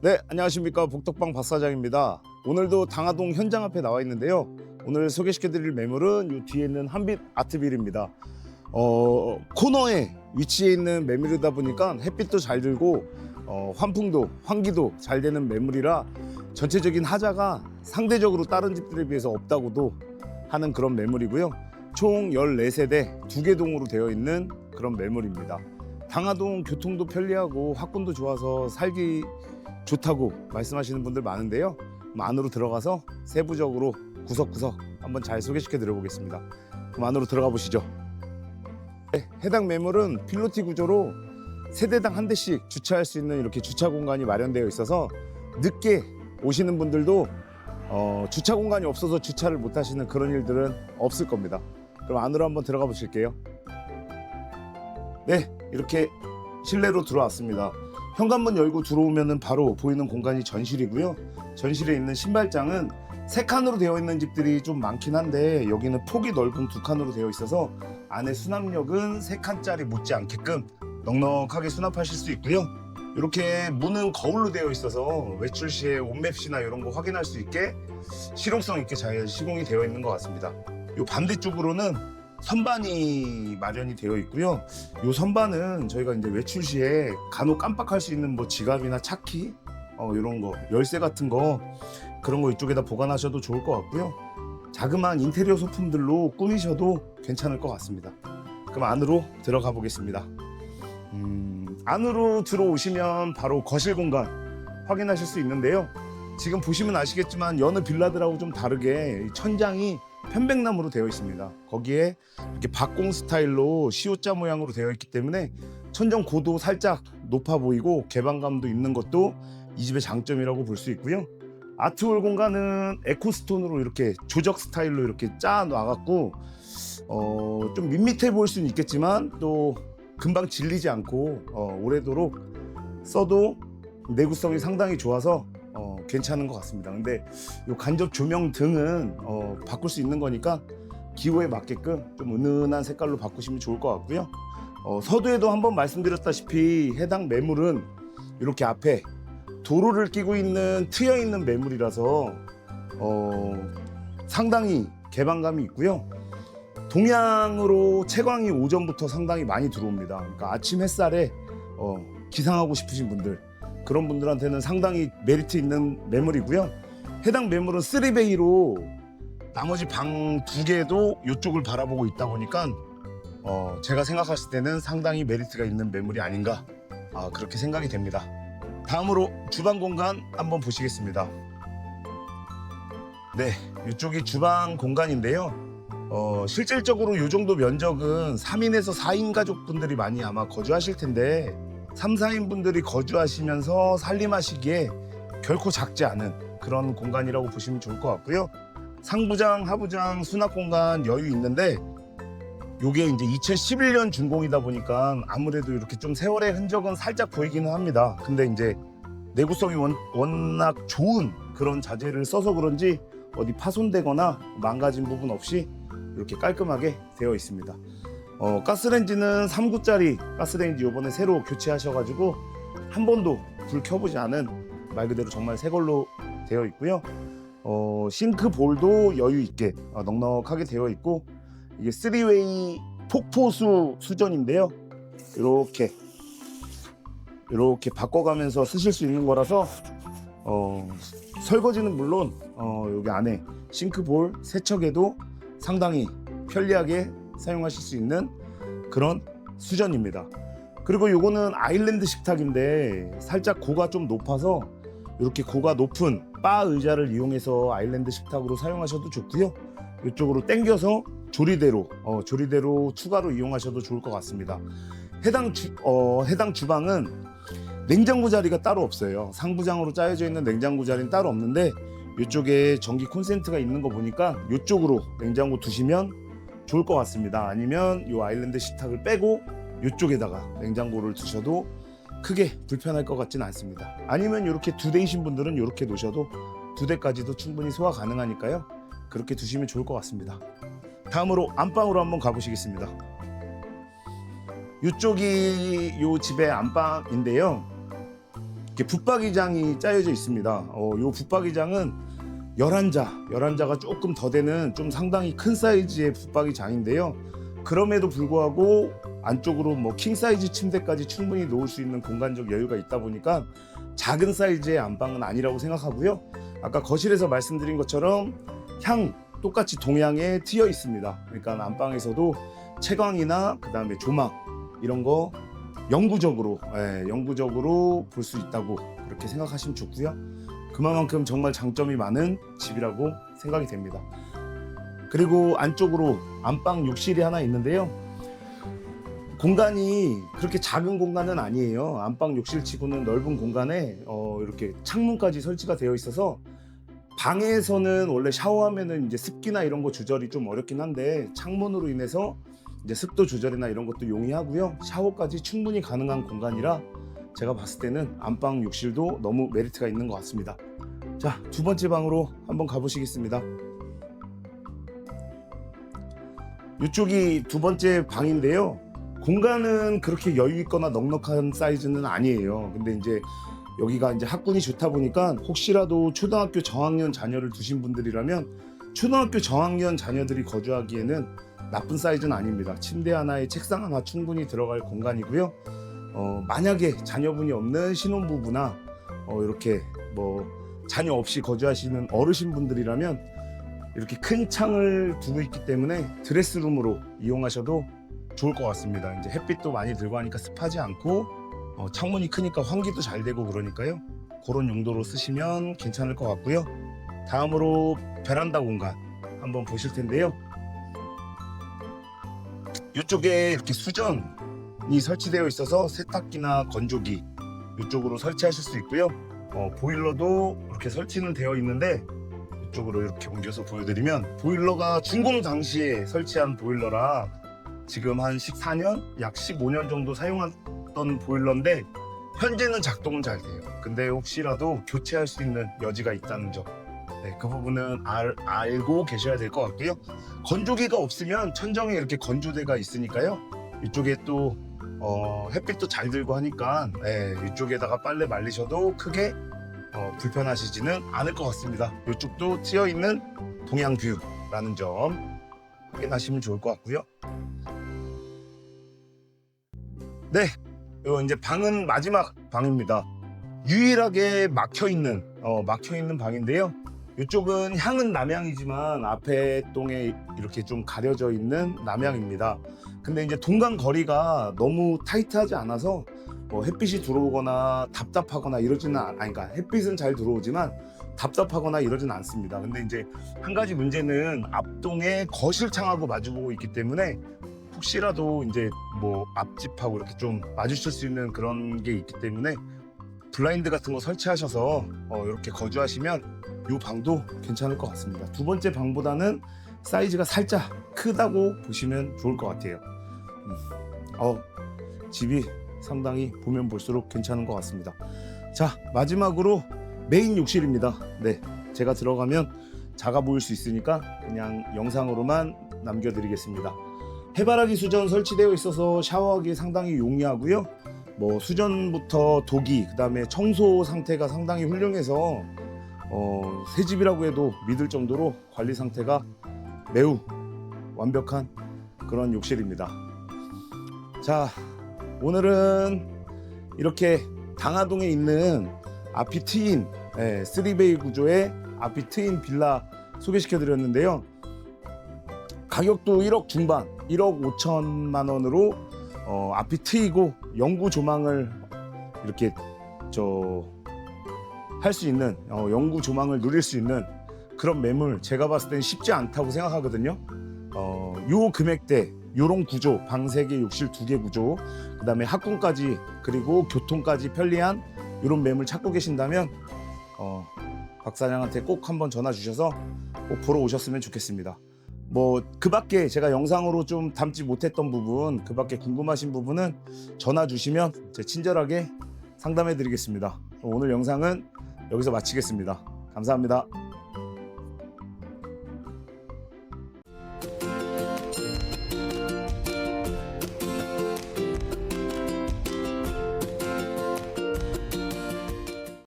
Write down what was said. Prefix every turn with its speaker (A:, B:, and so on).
A: 네, 안녕하십니까. 복덕방 박 사장입니다. 오늘도 당하동 현장 앞에 나와 있는데요. 오늘 소개시켜드릴 매물은 이 뒤에 있는 한빛 아트빌입니다. 어, 코너에 위치해 있는 매물이다 보니까 햇빛도 잘 들고 어, 환풍도, 환기도 잘 되는 매물이라 전체적인 하자가 상대적으로 다른 집들에 비해서 없다고도 하는 그런 매물이고요. 총 14세대 두 개 동으로 되어 있는 그런 매물입니다. 당하동 교통도 편리하고 학군도 좋아서 살기 좋다고 말씀하시는 분들 많은데요. 안으로 들어가서 세부적으로 구석구석 한번 잘 소개시켜 드려보겠습니다. 그럼 안으로 들어가 보시죠. 네, 해당 매물은 필로티 구조로 세대당 한 대씩 주차할 수 있는 이렇게 주차 공간이 마련되어 있어서 늦게 오시는 분들도 어, 주차 공간이 없어서 주차를 못 하시는 그런 일들은 없을 겁니다. 그럼 안으로 한번 들어가 보실게요. 네, 이렇게 실내로 들어왔습니다. 현관문 열고 들어오면은 바로 보이는 공간이 전실이고요. 전실에 있는 신발장은 세 칸으로 되어 있는 집들이 좀 많긴 한데 여기는 폭이 넓은 두 칸으로 되어 있어서 안에 수납력은 세 칸짜리 못지 않게끔 넉넉하게 수납하실 수 있고요. 이렇게 문은 거울로 되어 있어서 외출 시에 온맵시나 이런 거 확인할 수 있게 실용성 있게 잘 시공이 되어 있는 것 같습니다. 이 반대쪽으로는 선반이 마련이 되어 있고요. 이 선반은 저희가 이제 외출 시에 간혹 깜빡할 수 있는 뭐 지갑이나 차키 어, 이런 거 열쇠 같은 거 그런 거 이쪽에다 보관하셔도 좋을 것 같고요. 자그마한 인테리어 소품들로 꾸미셔도 괜찮을 것 같습니다. 그럼 안으로 들어가 보겠습니다. 음, 안으로 들어오시면 바로 거실 공간 확인하실 수 있는데요. 지금 보시면 아시겠지만 여느 빌라들하고 좀 다르게 이 천장이 편백나무로 되어 있습니다. 거기에 이렇게 박공 스타일로 시옷자 모양으로 되어 있기 때문에 천정 고도 살짝 높아 보이고 개방감도 있는 것도 이 집의 장점이라고 볼 수 있고요. 아트홀 공간은 에코스톤으로 이렇게 조적 스타일로 이렇게 짜 놔갖고 어, 좀 밋밋해 보일 수는 있겠지만 또 금방 질리지 않고 어, 오래도록 써도 내구성이 상당히 좋아서 어, 괜찮은 것 같습니다. 근데 이 간접 조명 등은 어, 바꿀 수 있는 거니까 기호에 맞게끔 좀 은은한 색깔로 바꾸시면 좋을 것 같고요. 어, 서두에도 한번 말씀드렸다시피 해당 매물은 이렇게 앞에 도로를 끼고 있는 트여 있는 매물이라서 어, 상당히 개방감이 있고요. 동양으로 채광이 오전부터 상당히 많이 들어옵니다. 그러니까 아침 햇살에 어, 기상하고 싶으신 분들 그런 분들한테는 상당히 메리트 있는 매물이고요. 해당 매물은 3베이로 나머지 방 두 개도 이쪽을 바라보고 있다 보니까 어, 제가 생각했을 때는 상당히 메리트가 있는 매물이 아닌가 아, 그렇게 생각이 됩니다. 다음으로 주방 공간 한번 보시겠습니다. 네, 이쪽이 주방 공간인데요. 어, 실질적으로 이 정도 면적은 3인에서 4인 가족분들이 많이 아마 거주하실 텐데 3, 4인 분들이 거주하시면서 살림하시기에 결코 작지 않은 그런 공간이라고 보시면 좋을 것 같고요. 상부장, 하부장, 수납 공간 여유 있는데 요게 이제 2011년 준공이다 보니까 아무래도 이렇게 좀 세월의 흔적은 살짝 보이기는 합니다. 근데 이제 내구성이 원, 워낙 좋은 그런 자재를 써서 그런지 어디 파손되거나 망가진 부분 없이 이렇게 깔끔하게 되어 있습니다. 어, 가스레인지는 3구짜리 가스레인지 요번에 새로 교체하셔가지고 한 번도 불 켜보지 않은 말 그대로 정말 새 걸로 되어 있고요. 어, 싱크 볼도 여유 있게 어, 넉넉하게 되어 있고 이게 3웨이 폭포수 수전인데요. 이렇게 이렇게 바꿔가면서 쓰실 수 있는 거라서 어, 설거지는 물론 어, 여기 안에 싱크볼 세척에도 상당히 편리하게 사용하실 수 있는 그런 수전입니다. 그리고 요거는 아일랜드 식탁인데 살짝 고가 좀 높아서 이렇게 고가 높은 바 의자를 이용해서 아일랜드 식탁으로 사용하셔도 좋고요. 이쪽으로 당겨서 조리대로 어, 조리대로 추가로 이용하셔도 좋을 것 같습니다. 해당 주, 어, 해당 주방은 냉장고 자리가 따로 없어요. 상부장으로 짜여져 있는 냉장고 자리는 따로 없는데 이쪽에 전기 콘센트가 있는 거 보니까 이쪽으로 냉장고 두시면 좋을 것 같습니다. 아니면 이 아일랜드 식탁을 빼고 이쪽에다가 냉장고를 두셔도 크게 불편할 것 같지는 않습니다. 아니면 이렇게 두 대이신 분들은 이렇게 놓으셔도 두 대까지도 충분히 소화 가능하니까요. 그렇게 두시면 좋을 것 같습니다. 다음으로 안방으로 한번 가보시겠습니다. 이쪽이 이 집의 안방인데요. 이렇게 붙박이장이 짜여져 있습니다. 어, 요 붙박이장은 11자, 11자가 조금 더 되는 좀 상당히 큰 사이즈의 붙박이 장인데요. 그럼에도 불구하고 안쪽으로 뭐 킹 사이즈 침대까지 충분히 놓을 수 있는 공간적 여유가 있다 보니까 작은 사이즈의 안방은 아니라고 생각하고요. 아까 거실에서 말씀드린 것처럼 향 똑같이 동향에 트여 있습니다. 그러니까 안방에서도 채광이나 그다음에 조망 이런 거 영구적으로 예, 영구적으로 볼 수 있다고 그렇게 생각하시면 좋고요. 그만큼 정말 장점이 많은 집이라고 생각이 됩니다. 그리고 안쪽으로 안방 욕실이 하나 있는데요. 공간이 그렇게 작은 공간은 아니에요. 안방 욕실 치고는 넓은 공간에 어, 이렇게 창문까지 설치가 되어 있어서 방에서는 원래 샤워하면은 이제 습기나 이런 거 조절이 좀 어렵긴 한데 창문으로 인해서 이제 습도 조절이나 이런 것도 용이하고요. 샤워까지 충분히 가능한 공간이라 제가 봤을 때는 안방 욕실도 너무 메리트가 있는 것 같습니다. 자, 두 번째 방으로 한번 가보시겠습니다. 이쪽이 두 번째 방인데요. 공간은 그렇게 여유 있거나 넉넉한 사이즈는 아니에요. 근데 이제 여기가 이제 학군이 좋다 보니까 혹시라도 초등학교 저학년 자녀를 두신 분들이라면 초등학교 저학년 자녀들이 거주하기에는 나쁜 사이즈는 아닙니다. 침대 하나에 책상 하나 충분히 들어갈 공간이고요. 어, 만약에 자녀분이 없는 신혼부부나 어, 이렇게 뭐 자녀 없이 거주하시는 어르신 분들이라면 이렇게 큰 창을 두고 있기 때문에 드레스룸으로 이용하셔도 좋을 것 같습니다. 이제 햇빛도 많이 들고 하니까 습하지 않고 어, 창문이 크니까 환기도 잘 되고 그러니까요. 그런 용도로 쓰시면 괜찮을 것 같고요. 다음으로 베란다 공간 한번 보실 텐데요. 이쪽에 이렇게 수전 이 설치되어 있어서 세탁기나 건조기 이쪽으로 설치하실 수 있고요. 어, 보일러도 이렇게 설치는 되어 있는데 이쪽으로 이렇게 옮겨서 보여드리면 보일러가 준공 당시에 설치한 보일러라 지금 한 14년, 약 15년 정도 사용했던 보일러인데 현재는 작동은 잘 돼요. 근데 혹시라도 교체할 수 있는 여지가 있다는 점, 네, 그 부분은 알, 알고 계셔야 될 것 같고요. 건조기가 없으면 천정에 이렇게 건조대가 있으니까요. 이쪽에 또 어, 햇빛도 잘 들고 하니까 네, 이쪽에다가 빨래 말리셔도 크게 어, 불편하시지는 않을 것 같습니다. 이쪽도 트여 있는 동양뷰라는 점 확인하시면 좋을 것 같고요. 네, 요 이제 방은 마지막 방입니다. 유일하게 막혀 있는 어, 막혀 있는 방인데요. 이쪽은 향은 남향이지만 앞에 동에 이렇게 좀 가려져 있는 남향입니다. 근데 이제 동강 거리가 너무 타이트하지 않아서 뭐 햇빛이 들어오거나 답답하거나 이러지는 않, 아니 그러니까 햇빛은 잘 들어오지만 답답하거나 이러지는 않습니다. 근데 이제 한 가지 문제는 앞동에 거실 창하고 마주보고 있기 때문에 혹시라도 이제 뭐 앞집하고 이렇게 좀 마주칠 수 있는 그런 게 있기 때문에 블라인드 같은 거 설치하셔서 어, 이렇게 거주하시면 이 방도 괜찮을 것 같습니다. 두 번째 방보다는 사이즈가 살짝 크다고 보시면 좋을 것 같아요. 음. 어, 집이 상당히 보면 볼수록 괜찮은 것 같습니다. 자 마지막으로 메인 욕실입니다. 네, 제가 들어가면 작아 보일 수 있으니까 그냥 영상으로만 남겨드리겠습니다. 해바라기 수전 설치되어 있어서 샤워하기 상당히 용이하고요. 뭐 수전부터 도기, 그다음에 청소 상태가 상당히 훌륭해서 어, 새 집이라고 해도 믿을 정도로 관리 상태가 매우 완벽한 그런 욕실입니다. 자, 오늘은 이렇게 당하동에 있는 아피 트인 예, 3베이 구조의 아피 트인 빌라 소개시켜 드렸는데요. 가격도 1억 중반, 1억 5천만 원으로 어, 앞이 트이고 영구 조망을 이렇게 저 할 수 있는 어, 영구 조망을 누릴 수 있는 그런 매물 제가 봤을 땐 쉽지 않다고 생각하거든요. 어, 요 금액대 요런 구조 방 3개 욕실 2개 구조 그다음에 학군까지 그리고 교통까지 편리한 요런 매물 찾고 계신다면 어, 박 사장한테 꼭 한번 전화 주셔서 꼭 보러 오셨으면 좋겠습니다. 뭐 그 밖에 제가 영상으로 좀 담지 못했던 부분 그 밖에 궁금하신 부분은 전화 주시면 제 친절하게 상담해 드리겠습니다. 오늘 영상은 여기서 마치겠습니다. 감사합니다.